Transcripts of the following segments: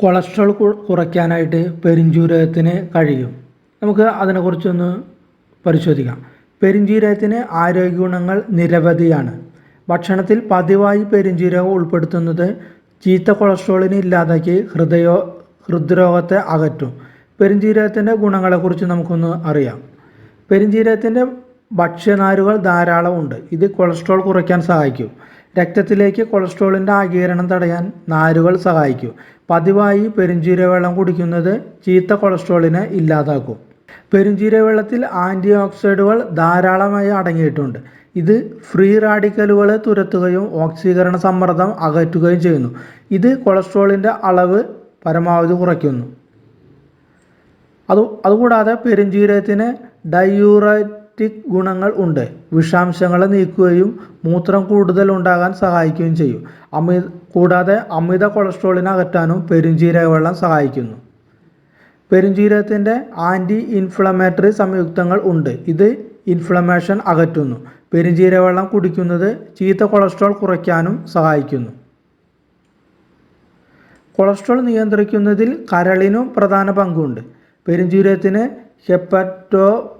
Cholesterol കുറയ്ക്കാനായിട്ട് പെരിഞ്ജീരകത്തിന് കഴിയും. നമുക്ക് അതിനെക്കുറിച്ചൊന്ന് പരിശോധിക്കാം. പെരിഞ്ചീരകത്തിന് ആരോഗ്യ ഗുണങ്ങൾ നിരവധിയാണ്. ഭക്ഷണത്തിൽ പതിവായി പെരിഞ്ചീരകം ഉൾപ്പെടുത്തുന്നത് ചീത്ത കൊളസ്ട്രോളിനെ ഇല്ലാതാക്കി ഹൃദയോ ഹൃദ്രോഗത്തെ അകറ്റും. പെരിഞ്ചീരകത്തിന്റെ ഗുണങ്ങളെക്കുറിച്ച് നമുക്കൊന്ന് അറിയാം. പെരിഞ്ചീരകത്തിന്റെ ഭക്ഷ്യനാരുകൾ ധാരാളമുണ്ട്. ഇത് കൊളസ്ട്രോൾ കുറയ്ക്കാൻ സഹായിക്കും. രക്തത്തിലേക്ക് കൊളസ്ട്രോളിന്റെ ആഗീരണം തടയാൻ നാരുകൾ സഹായിക്കും. പതിവായി പെരുംജീരക വെള്ളം കുടിക്കുന്നത് ചീത്ത കൊളസ്ട്രോളിനെ ഇല്ലാതാക്കും. പെരുംജീരക വെള്ളത്തിൽ ആന്റി ഓക്സൈഡുകൾ ധാരാളമായി അടങ്ങിയിട്ടുണ്ട്. ഇത് ഫ്രീ റാഡിക്കലുകളെ തുരത്തുകയും ഓക്സീകരണ സമ്മർദ്ദം അകറ്റുകയും ചെയ്യുന്നു. ഇത് കൊളസ്ട്രോളിന്റെ അളവ് പരമാവധി കുറയ്ക്കുന്നു. അത് അതുകൂടാതെ പെരുംജീരകത്തിന് ഡയൂററ്റിക് ഗുണങ്ങൾ ഉണ്ട്. വിഷാംശങ്ങളെ നീക്കുകയും മൂത്രം കൂടുതൽ ഉണ്ടാകാൻ സഹായിക്കുകയും ചെയ്യും. അമി കൂടാതെ അമിത കൊളസ്ട്രോളിനെ അകറ്റാനും പെരുംജീരക വെള്ളം സഹായിക്കുന്നു. പെരുംജീരകത്തിന്റെ ആന്റി ഇൻഫ്ലമേറ്ററി സംയുക്തങ്ങൾ ഉണ്ട്. ഇത് ഇൻഫ്ലമേഷൻ അകറ്റുന്നു. പെരുംജീരക വെള്ളം കുടിക്കുന്നത് ചീത്ത കൊളസ്ട്രോൾ കുറയ്ക്കാനും സഹായിക്കുന്നു. കൊളസ്ട്രോൾ നിയന്ത്രിക്കുന്നതിൽ കരളിനും പ്രധാന പങ്കുണ്ട്. പെരുംജീരകത്തിന് ഹെപ്പറ്റോ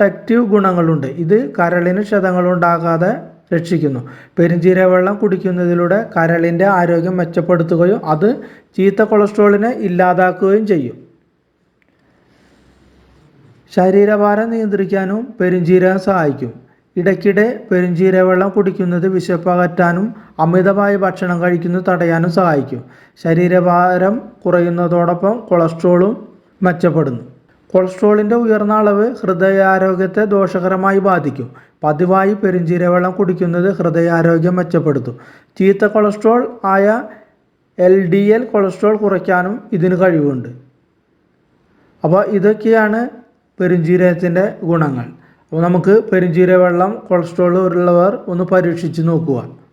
പ്രൊട്ടക്റ്റീവ് ഗുണങ്ങളുണ്ട്. ഇത് കരളിന് ക്ഷതങ്ങളുണ്ടാകാതെ രക്ഷിക്കുന്നു. പെരുംജീരക വെള്ളം കുടിക്കുന്നതിലൂടെ കരളിന്റെ ആരോഗ്യം മെച്ചപ്പെടുത്തുകയും അത് ചീത്ത കൊളസ്ട്രോളിനെ ഇല്ലാതാക്കുകയും ചെയ്യും. ശരീരഭാരം നിയന്ത്രിക്കാനും പെരുംജീരകം സഹായിക്കും. ഇടയ്ക്കിടെ പെരുംജീരക വെള്ളം കുടിക്കുന്നത് വിശപ്പകറ്റാനും അമിതമായി ഭക്ഷണം കഴിക്കുന്നത് തടയാനും സഹായിക്കും. ശരീരഭാരം കുറയുന്നതോടൊപ്പം കൊളസ്ട്രോളും മെച്ചപ്പെടുന്നു. കൊളസ്ട്രോളിന്റെ ഉയർന്ന അളവ് ഹൃദയാരോഗ്യത്തെ ദോഷകരമായി ബാധിക്കും. പതിവായി പെരുംജീരക വെള്ളം കുടിക്കുന്നത് ഹൃദയാരോഗ്യം മെച്ചപ്പെടുത്തും. ചീത്ത കൊളസ്ട്രോൾ ആയ എൽ ഡി എൽ കൊളസ്ട്രോൾ കുറയ്ക്കാനും ഇതിന് കഴിവുണ്ട്. അപ്പോൾ ഇതൊക്കെയാണ് പെരുംജീരകത്തിന്റെ ഗുണങ്ങൾ. അപ്പോൾ നമുക്ക് പെരുംജീരക വെള്ളം കൊളസ്ട്രോൾ ഉള്ളവർ ഒന്ന് പരീക്ഷിച്ച് നോക്കുക.